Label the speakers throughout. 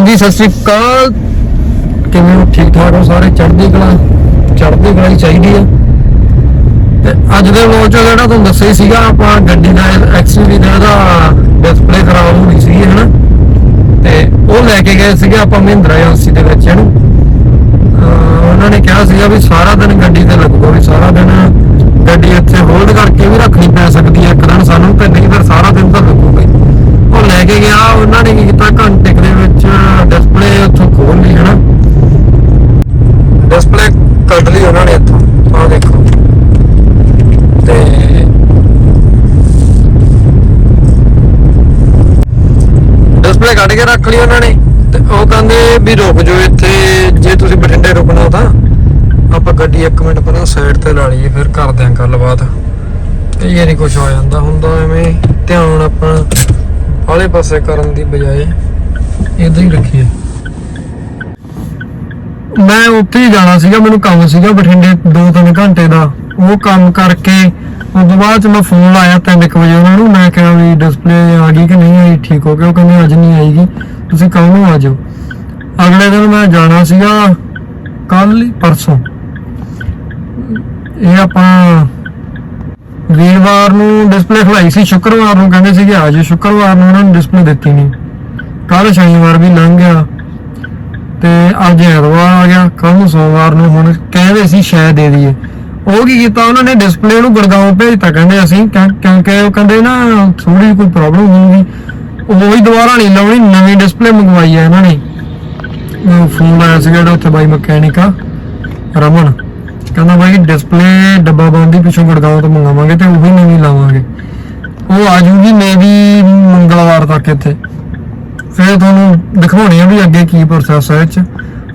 Speaker 1: ਹਾਂਜੀ, ਸਤਿ ਸ੍ਰੀ ਅਕਾਲ। ਕਿਵੇਂ ਹੋ? ਠੀਕ ਠਾਕ ਹੋ ਸਾਰੇ? ਚੜ੍ਹਦੀ ਕਲਾ ਚੜ੍ਹਦੀ ਕਲਾ ਹੀ ਚਾਹੀਦੀ ਆ। ਤੇ ਅੱਜ ਦੇ ਵਲੋਗ ਚ ਜਿਹੜਾ ਤੁਹਾਨੂੰ ਦੱਸਿਆ ਹੀ ਸੀਗਾ, ਆਪਾਂ ਗੱਡੀ ਦਾ ਐਕਚੁਅਲੀ ਦਾ ਇਹਦਾ ਡਿਸਪਲੇ ਖਰਾਬ ਹੋ ਗਈ ਸੀ ਹਨਾ? ਤੇ ਉਹ ਲੈ ਕੇ ਗਏ ਸੀਗੇ ਆਪਾਂ ਮਹਿੰਦਰਾ ਏਜੰਸੀ ਦੇ ਵਿੱਚ ਇਹਨੂੰ ਉਹਨਾਂ ਨੇ ਕਿਹਾ ਸੀਗਾ ਵੀ ਸਾਰਾ ਦਿਨ ਗੱਡੀ ਤੇ ਲੱਗੂਗਾ ਕੱਢ ਲਈ ਉਹਨਾਂ ਨੇ ਇੱਥੋਂ। ਆਹ ਦੇਖੋ। ਤੇ ਡਿਸਪਲੇ ਕੱਢ ਕੇ ਰੱਖ ਲਈ ਉਹਨਾਂ ਨੇ। ਤੇ ਉਹ ਕਹਿੰਦੇ ਵੀ ਰੁਕ ਜਾਓ ਇੱਥੇ, ਜੇ ਤੁਸੀਂ ਬਠਿੰਡੇ ਰੁਕਣਾ ਤਾਂ ਆਪਾਂ ਗੱਡੀ 1 ਮਿੰਟ ਪਹਿਲਾਂ ਸਾਈਡ ਤੇ ਲਾ ਲਈਏ, ਫਿਰ ਕਰਦੇ ਆਂ ਗੱਲਬਾਤ। ਤੇ ਇਹ ਨਹੀਂ ਕੁਝ ਹੋ ਜਾਂਦਾ, ਹੁੰਦਾ ਐਵੇਂ ਧਿਆਨ ਆਪਾਂ ਆਲੇ ਪਾਸੇ ਕਰਨ ਦੀ ਬਜਾਏ ਇਦਾਂ ਹੀ ਰੱਖੀਏ। ਮੈਂ ਉੱਥੇ ਹੀ ਜਾਣਾ ਸੀਗਾ, ਮੈਨੂੰ ਕੰਮ ਸੀਗਾ ਬਠਿੰਡੇ 2-3 ਘੰਟੇ ਦਾ। ਉਹ ਕੰਮ ਕਰਕੇ ਉਸ ਤੋਂ ਬਾਅਦ ਚ ਮੈਂ ਫੋਨ ਲਾਇਆ 3 ਵਜੇ ਉਹਨਾਂ ਨੂੰ, ਮੈਂ ਕਿਹਾ ਵੀ ਡਿਸਪਲੇ ਆ ਗਈ ਕਿ ਨਹੀਂ ਆਈ, ਠੀਕ ਹੋ ਗਿਆ। ਉਹ ਕਹਿੰਦੇ ਅੱਜ ਨਹੀਂ ਆਏਗੀ ਤੁਸੀਂ ਕੱਲ ਨੂੰ ਆ ਜਾਓ। ਅਗਲੇ ਦਿਨ ਮੈਂ ਜਾਣਾ ਸੀਗਾ ਕੱਲ ਪਰਸੋਂ। ਇਹ ਆਪਾਂ ਵੀਰਵਾਰ ਨੂੰ ਡਿਸਪਲੇ ਖਲਾਈ ਸੀ, ਸ਼ੁੱਕਰਵਾਰ ਨੂੰ ਕਹਿੰਦੇ ਸੀਗੇ ਆ ਜਾਓ। ਸ਼ੁੱਕਰਵਾਰ ਨੂੰ ਉਹਨਾਂ ਨੇ ਡਿਸਪਲੇ ਦਿੱਤੀ ਨਹੀਂ ਕੱਲ ਸ਼ਨੀਵਾਰ ਵੀ ਲੰਘ ਗਿਆ। ਅੱਜ ਐਤਵਾਰ ਆ ਗਿਆ ਕੱਲ ਨੂੰ ਸੋਮਵਾਰ ਨੂੰ ਹੁਣ ਕਹਿੰਦੇ ਸੀ ਸ਼ਾਇਦ ਦੇ ਦਈਏ। ਉਹ ਕੀ ਕੀਤਾ ਉਹਨਾਂ ਨੇ ਡਿਸਪਲੇ ਨੂੰ ਗੁੜਗਾਉਂ ਭੇਜਤਾ, ਕਹਿੰਦੇ ਅਸੀਂ ਕਿਉਂਕਿ ਉਹ ਕਹਿੰਦੇ ਨਾ ਥੋੜੀ ਕੋਈ ਪ੍ਰੋਬਲਮ ਹੋਊਗੀ। ਉਹ ਹੀ ਦੁਬਾਰਾ ਨਹੀਂ ਲਾਉਣੀ, ਨਵੀਂ ਡਿਸਪਲੇ ਮੰਗਵਾਈ ਹੈ ਇਹਨਾਂ ਨੇ। ਫੋਨ ਲਾਇਆ ਸੀ ਜਿਹੜਾ ਉੱਥੇ ਬਾਈ ਮਕੈਨਿਕ ਆ, ਰਮਨ। ਕਹਿੰਦਾ ਬਾਈ ਡਿਸਪਲੇ ਡੱਬਾ ਬੰਦੀ ਪਿੱਛੋਂ ਗੁੜਗਾਉਂ ਤੋਂ ਮੰਗਾਵਾਂਗੇ ਤੇ ਉਹੀ ਨਵੀਂ ਲਾਵਾਂਗੇ। ਉਹ ਆ ਜੂਗੀ ਮੇਬੀ ਮੰਗਲਵਾਰ ਤੱਕ ਇੱਥੇ। ਫਿਰ ਤੁਹਾਨੂੰ ਦਿਖਾਉਣੀ ਆ ਵੀ ਅੱਗੇ ਕੀ ਪ੍ਰੋਸੈਸ ਹੈ ਇਹ ਚ।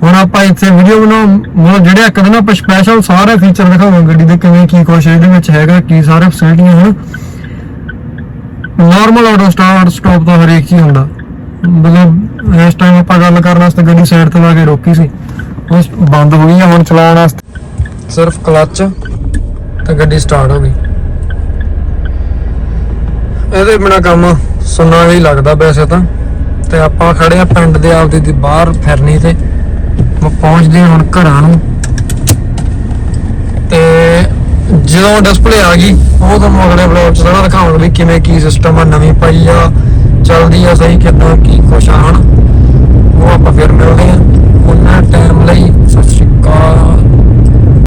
Speaker 1: ਹੁਣ ਆਪਾਂ ਇੱਥੇ ਵੀਡੀਓ ਬਣਾ ਮਤਲਬ ਜਿਹੜੇ ਇੱਕ ਦਿਨ ਆਪਾਂ ਸਪੈਸ਼ਲ ਸਾਰੇ ਫੀਚਰ ਦਿਖਾਵਾਂਗੇ ਗੱਡੀ ਦੇ, ਕਿਵੇਂ ਕੀ ਕੁਛ ਇਹਦੇ ਵਿੱਚ ਹੈਗਾ, ਕੀ ਸਾਰੇ ਫੈਸਿਲਿਟੀਆਂ ਹਨ ਨਾਰਮਲ ਆਟੋ ਸਟਾਰਟ ਸਟਾਪ ਤਾਂ ਹਰੇਕ ਚੀਜ਼ ਹੁੰਦਾ। ਮਤਲਬ ਇਸ ਟਾਈਮ ਆਪਾਂ ਗੱਲ ਕਰਨ ਵਾਸਤੇ ਗੱਡੀ ਸਾਈਡ ਤੇ ਲਾ ਕੇ ਰੋਕੀ ਸੀ। ਉਹ ਬੰਦ ਹੋ ਗਈ ਹੁਣ ਚਲਾਉਣ ਵਾਸਤੇ। ਸਿਰਫ ਕਲੱਚ ਤੇ ਗੱਡੀ ਸਟਾਰਟ ਹੋ ਗਈ। ਇਹਦੇ ਬਿਨਾ ਕੰਮ ਸੁਣਨਾ ਹੀ ਲੱਗਦਾ ਵੈਸੇ ਤਾਂ। ਤੇ ਆਪਾਂ ਖੜੇ ਆ ਪਿੰਡ ਦੇ ਆਪਦੇ ਦੀ ਬਾਹਰ ਫਿਰਨੀ ਤੇ। ਮੈਂ ਪਹੁੰਚਦੇ ਹਾਂ ਹੁਣ ਘਰਾਂ ਨੂੰ। ਤੇ ਜਦੋਂ ਡਿਸਪਲੇ ਆ ਗਈ, ਉਹ ਤੁਹਾਨੂੰ ਅਗਲੇ ਵਲੌਗ ਚ ਸਾਰਾ ਦਿਖਾਵਾਂਗੇ ਵੀ ਕਿਵੇਂ ਕੀ ਸਿਸਟਮ ਆ, ਨਵੀਂ ਪਾਈ ਆ, ਚੱਲਦੀ ਆ, ਸਹੀ ਕਿੱਦਾਂ, ਕੀ ਕੁਛ ਆ ਹਣ ਉਹ ਆਪਾਂ ਫਿਰ ਮਿਲਦੇ ਆ